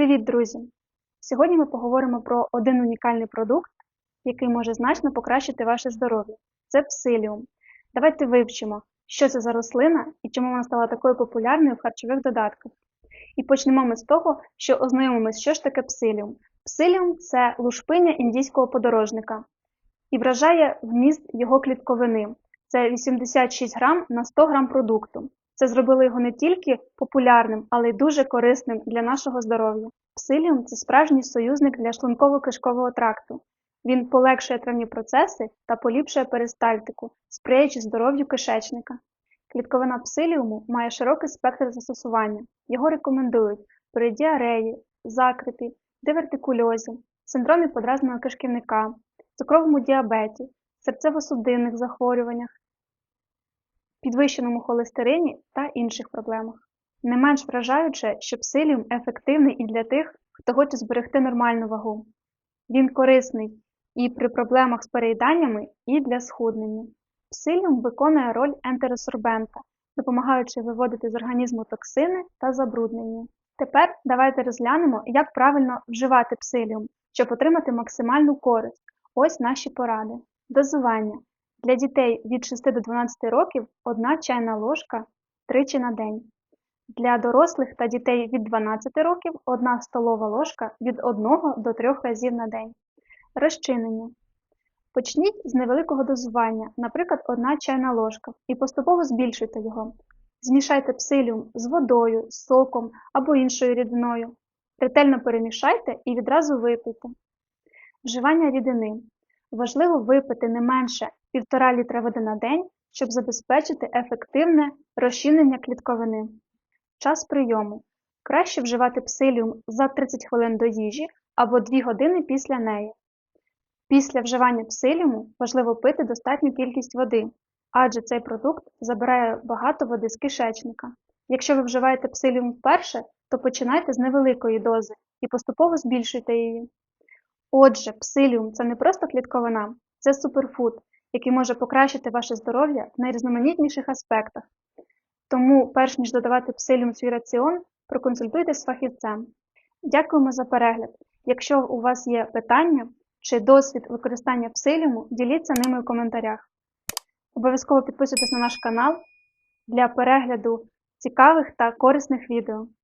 Привіт, друзі! Сьогодні ми поговоримо про один унікальний продукт, який може значно покращити ваше здоров'я. Це псиліум. Давайте вивчимо, що це за рослина і чому вона стала такою популярною в харчових додатках. І почнемо ми з того, що ознайомимося, що ж таке псиліум. Псиліум це лушпиня індійського подорожника і вражає вміст його клітковини. Це 86 грам на 100 грам продукту. Це зробило його не тільки популярним, але й дуже корисним для нашого здоров'я. Псиліум це справжній союзник для шлунково-кишкового тракту. Він полегшує травні процеси та поліпшує перистальтику, сприяючи здоров'ю кишечника. Клітковина псиліуму має широкий спектр застосування. Його рекомендують при діареї, закрипі, дивертикульозі, синдромі подразненого кишківника, цукровому діабеті, серцево-судинних захворюваннях, підвищеному холестерині та інших проблемах. Не менш вражаюче, що псиліум ефективний і для тих, хто хоче зберегти нормальну вагу. Він корисний і при проблемах з переїданнями, і для схуднення. Псиліум виконує роль ентеросорбента, допомагаючи виводити з організму токсини та забруднення. Тепер давайте розглянемо, як правильно вживати псиліум, щоб отримати максимальну користь. Ось наші поради. Дозування. Для дітей від 6 до 12 років 1 чайна ложка тричі на день. Для дорослих та дітей від 12 років 1 столова ложка від 1 до 3 разів на день. Розчинення. Почніть з невеликого дозування, наприклад, 1 чайна ложка, і поступово збільшуйте його. Змішайте псиліум з водою, соком або іншою рідиною. Ретельно перемішайте і відразу випийте. Вживання рідини. Важливо випити не менше 1,5 літра води на день, щоб забезпечити ефективне розчинення клітковини. Час прийому. Краще вживати псиліум за 30 хвилин до їжі або 2 години після неї. Після вживання псиліуму важливо пити достатню кількість води, адже цей продукт забирає багато води з кишечника. Якщо ви вживаєте псиліум вперше, то починайте з невеликої дози і поступово збільшуйте її. Отже, псиліум це не просто клітковина, це суперфуд, який може покращити ваше здоров'я в найрізноманітніших аспектах. Тому, перш ніж додавати псиліум в свій раціон, проконсультуйтесь з фахівцем. Дякуємо за перегляд. Якщо у вас є питання чи досвід використання псиліуму, діліться ними у коментарях. Обов'язково підписуйтесь на наш канал для перегляду цікавих та корисних відео.